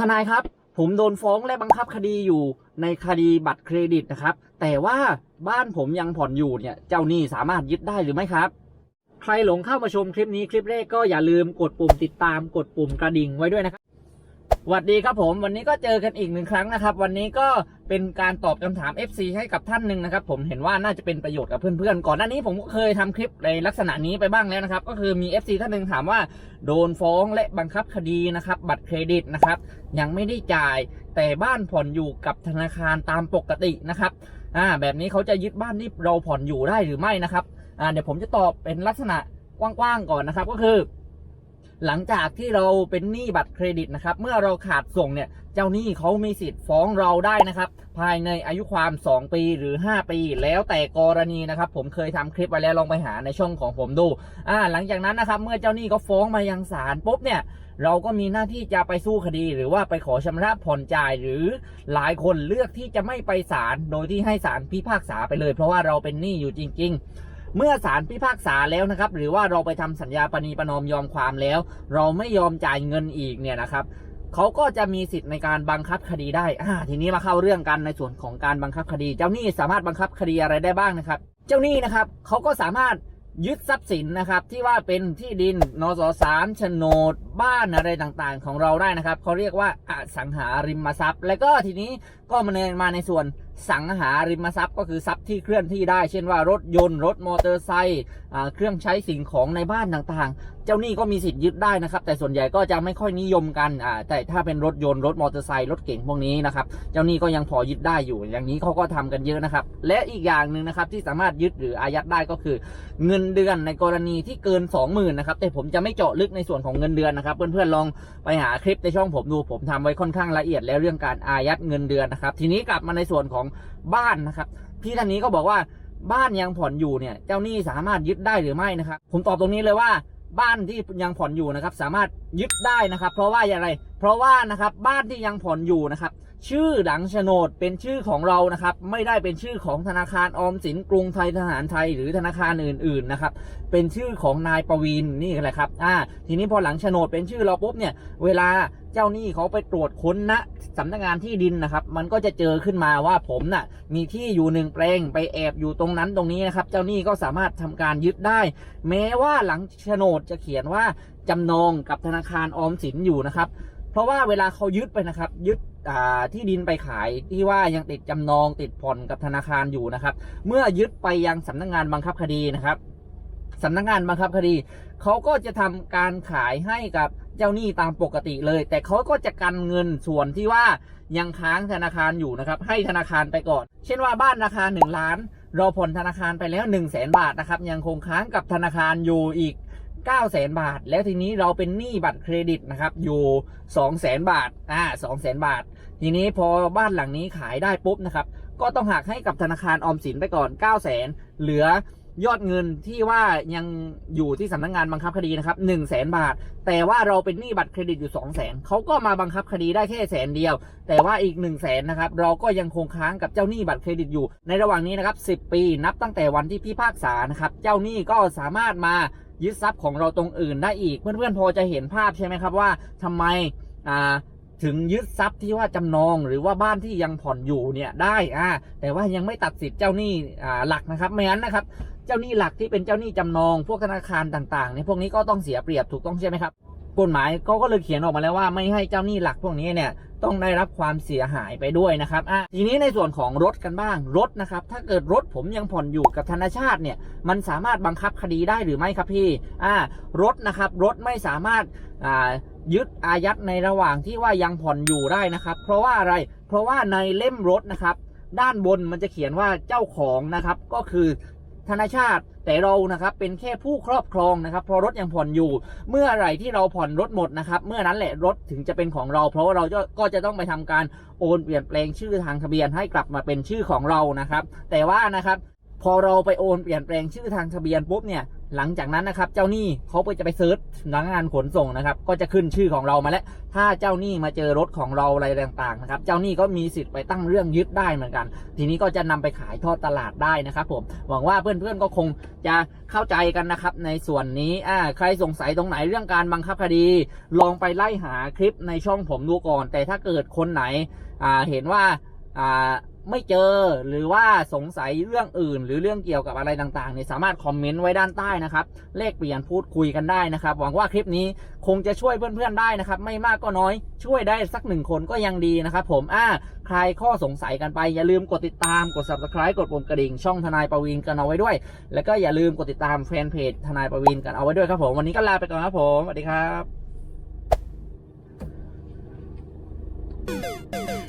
ทนายครับ ผมโดนฟ้องและบังคับคดีอยู่ในคดีบัตรเครดิตนะครับ แต่ว่าบ้านผมยังผ่อนอยู่เนี่ย เจ้าหนี้สามารถยึดได้หรือไม่ครับ ใครหลงเข้ามาชมคลิปนี้คลิปแรกก็อย่าลืมกดปุ่มติดตามกดปุ่มกระดิ่งไว้ด้วยนะครับ สวัสดีครับผมวันนี้ก็เจอกันอีกหนึ่งครั้งนะครับ วันนี้ก็เป็นการตอบคำถาม FC ให้กับท่านหนึ่งนะครับ ผมเห็นว่าน่าจะเป็นประโยชน์กับเพื่อนๆ ก่อนหน้านี้ผมก็เคยทำคลิปในลักษณะนี้ไปบ้างแล้วนะครับ ก็คือมี FC ท่านหนึ่งถามว่าโดนฟ้องและบังคับคดีนะครับ บัตรเครดิตนะครับ ยังไม่ได้จ่ายแต่บ้านผ่อนอยู่กับธนาคารตามปกตินะครับอ่าแบบนี้เขาจะยึดบ้านที่เราผ่อนอยู่ได้หรือไม่นะครับอ่าเดี๋ยวผมจะตอบเป็นลักษณะกว้างๆก่อนนะครับ ก็คือ หลังจากที่เราเป็นหนี้บัตรเครดิตนะครับ เมื่อเราขาดส่งเนี่ย เจ้าหนี้เขามีสิทธิ์ฟ้องเราได้นะครับ ภายในอายุความ 2 ปีหรือ 5 ปี แล้วแต่กรณีนะครับ ผมเคยทำคลิปไว้แล้วลองไปหาในช่องของผมดู อ่า หลังจากนั้นนะครับ เมื่อเจ้าหนี้เขาฟ้องมายังศาลปุ๊บเนี่ยเราก็มีหน้าที่จะไปสู้คดีหรือว่าไปขอชำระผ่อนจ่ายหรือหลายคนเลือกที่จะไม่ไปศาลโดยที่ให้ศาลพิพากษาไปเลย เพราะว่าเราเป็นหนี้อยู่จริง ๆ เมื่อศาลพิพากษาแล้วนะครับ หรือว่าเราไปทำสัญญาปณีประนอมยอมความแล้ว เราไม่ยอมจ่ายเงินอีกเนี่ยนะครับเขาก็จะมีสิทธิ์ในการบังคับคดีได้อ่าทีนี้มาเข้าเรื่องกันในส่วนของการบังคับคดี เจ้าหนี้สามารถบังคับคดีอะไรได้บ้างนะครับ เจ้าหนี้นะครับเขาก็สามารถยึดทรัพย์สินนะครับที่ว่าเป็นที่ดินนสสามโฉนด บ้านอะไรต่างๆ ของเราได้นะครับเขาเรียกว่าอสังหาริมทรัพย์ แล้วก็ทีนี้ก็มาในมาในส่วน สังหาริมทรัพย์ก็คือทรัพย์ที่เคลื่อนที่ได้ เช่นว่ารถยนต์รถมอเตอร์ไซค์เครื่องใช้สิ่งของในบ้านต่างๆ เจ้าหนี้ก็มีสิทธิ์ยึดได้นะครับ แต่ส่วนใหญ่ก็จะไม่ค่อยนิยมกันแต่ถ้าเป็นรถยนต์รถมอเตอร์ไซค์รถเก๋งพวกนี้นะครับ เจ้าหนี้ก็ยังพอยึดได้อยู่ อย่างนี้เขาก็ทำกันเยอะนะครับ และอีกอย่างหนึ่งนะครับที่สามารถยึดหรืออายัดได้ก็คือ เงินเดือนในกรณีที่เกิน 20,000นะครับ แต่ผมจะไม่เจาะลึกในส่วนของเงินเดือนนะครับ เพื่อนๆลองไปหาคลิปในช่องผมดูผมทำไว้ค่อนข้างละเอียดแล้วเรื่องการอายัดเงินเดือนนะครับ ทีนี้กลับมาในส่วนของบ้านนะครับ พี่ท่านนี้ก็บอกว่าบ้านยังผ่อนอยู่เนี่ย เจ้าหนี้สามารถยึดได้หรือไม่นะครับ ผมตอบตรงนี้เลยว่าบ้านที่ยังผ่อนอยู่นะครับ สามารถยึดได้นะครับ เพราะว่าอย่างไร เพราะว่านะครับบ้านที่ยังผ่อนอยู่นะครับ ชื่อหลังโฉนดเป็นชื่อของเรานะครับ ไม่ได้เป็นชื่อของธนาคารออมสินกรุงไทยทหารไทยหรือธนาคารอื่นๆนะครับ เป็นชื่อของนายประวินนี่แหละครับ อ่า ทีนี้พอหลังโฉนดเป็นชื่อเราปุ๊บเนี่ย เวลาเจ้าหนี้เขาไปตรวจค้นณสำนักงานที่ดินนะครับ มันก็จะเจอขึ้นมาว่าผมน่ะ มีที่อยู่หนึ่งแปลงไปแอบอยู่ตรงนั้นตรงนี้นะครับ เจ้าหนี้ก็สามารถทำการยึดได้ แม้ว่าหลังโฉนดจะเขียนว่าจำนองกับธนาคารออมสินอยู่นะครับ เพราะว่าเวลาเขายึดไปนะครับ ยึด ที่ดินไปขายที่ว่ายังติดจำนองติดผ่อนกับธนาคารอยู่นะครับ เมื่อยึดไปยังสำนักงานบังคับคดีนะครับสำนักงานบังคับคดีเขาก็จะทำการขายให้กับเจ้าหนี้ตามปกติเลย แต่เขาก็จะกันเงินส่วนที่ว่ายังค้างธนาคารอยู่นะครับ ให้ธนาคารไปก่อน เช่นว่าบ้านราคา 1 ล้าน เราผ่อนธนาคารไปแล้ว1 0 0 0 0แสนบาทนะครับ ยังคงค้างกับธนาคารอยู่อีก 9 0 0แสนบาท แล้วทีนี้เราเป็นหนี้บัตรเครดิตนะครับ อยู่2 0 0แสนบาทอ่า2 0 0แสนบาท ทีนี้พอบ้านหลังนี้ขายได้ปุ๊บนะครับ ก็ต้องหักให้กับธนาคารออมสินไปก่อน 9 0 0แสนเหลือยอดเงินที่ว่ายังอยู่ที่สำนักงานบังคับคดีนะครับ1 0 0 0 0แสนบาท แต่ว่าเราเป็นหนี้บัตรเครดิตอยู่2 0 0แสนเขาก็มาบังคับคดีได้แค่แสนเดียว แต่ว่าอีก1 0 0 0 0แสนนะครับเราก็ยังคงค้างกับเจ้าหนี้บัตรเครดิตอยู่ ในระหว่างนี้นะครับ10ปีนับตั้งแต่วันที่พิพากษานะครับเจ้าหนี้ก็สามารถมา ยึดทรัพย์ของเราตรงอื่นได้อีก เพื่อนๆพอจะเห็นภาพใช่ไหมครับว่าทำไมอ่าถึงยึดทรัพย์ที่ว่าจำนองหรือว่าบ้านที่ยังผ่อนอยู่เนี่ยได้อ่าแต่ว่ายังไม่ตัดสิทธิ์เจ้าหนี้อ่าหลักนะครับไม่งั้นนะครับ เจ้าหนี้หลักที่เป็นเจ้าหนี้จำนอง พวกธนาคารต่างๆเนี่ยพวกนี้ก็ต้องเสียเปรียบถูกต้องใช่ไหมครับ กฎหมายเขาก็เลยเขียนออกมาแล้วว่าไม่ให้เจ้าหนี้หลักพวกนี้เนี่ยต้องได้รับความเสียหายไปด้วยนะครับอะทีนี้ในส่วนของรถกันบ้างรถนะครับ ถ้าเกิดรถผมยังผ่อนอยู่กับธนาชาติเนี่ย มันสามารถบังคับคดีได้หรือไม่ครับพี่อ่ารถนะครับรถไม่สามารถอ่ายึดอายัดในระหว่างที่ว่ายังผ่อนอยู่ได้นะครับ เพราะว่าอะไร เพราะว่าในเล่มรถนะครับ ด้านบนมันจะเขียนว่าเจ้าของนะครับ ก็คือ ธนชาติ แต่เรานะครับเป็นแค่ผู้ครอบครองนะครับเพราะรถยังผ่อนอยู่ เมื่อไหร่ที่เราผ่อนรถหมดนะครับเมื่อนั้นแหละรถถึงจะเป็นของเรา เพราะว่าเราจะก็จะต้องไปทำการโอนเปลี่ยนแปลงชื่อทางทะเบียนให้กลับมาเป็นชื่อของเรานะครับ แต่ว่านะครับพอเราไปโอนเปลี่ยนแปลงชื่อทางทะเบียนปุ๊บเนี่ย หลังจากนั้นนะครับ เจ้าหนี้เขาก็จะไปเซิร์ชพนักงานขนส่งนะครับ ก็จะขึ้นชื่อของเรามาแล้ว ถ้าเจ้าหนี้มาเจอรถของเราอะไรต่างๆนะครับ เจ้าหนี้ก็มีสิทธิ์ไปตั้งเรื่องยึดได้เหมือนกัน ทีนี้ก็จะนำไปขายทอดตลาดได้นะครับ ผม หวังว่าเพื่อนๆก็คงจะเข้าใจกันนะครับ ในส่วนนี้ อ่า ใครสงสัยตรงไหนเรื่องการบังคับคดี ลองไปไล่หาคลิปในช่องผมดูก่อน แต่ถ้าเกิดคนไหน อ่า เห็นว่า อ่า ไม่เจอหรือว่าสงสัยเรื่องอื่น หรือเรื่องเกี่ยวกับอะไรต่างๆเนี่ยสามารถคอมเมนต์ไว้ด้านใต้นะครับเลขเปลี่ยนพูดคุยกันได้นะครับ หวังว่าคลิปนี้คงจะช่วยเพื่อนๆได้นะครับ ไม่มากก็น้อยช่วยได้สักหนึ่งคนก็ยังดีนะครับ ผมอ่าใครข้อสงสัยกันไปอย่าลืมกดติดตามกด subscribe กดปุ่มกระดิ่งช่องทนายประวินกันเอาไว้ด้วย แล้วก็อย่าลืมกดติดตามแฟนเพจทนายประวินกันเอาไว้ด้วยครับผมวันนี้ก็ลาไปก่อนครับผมสวัสดีครับ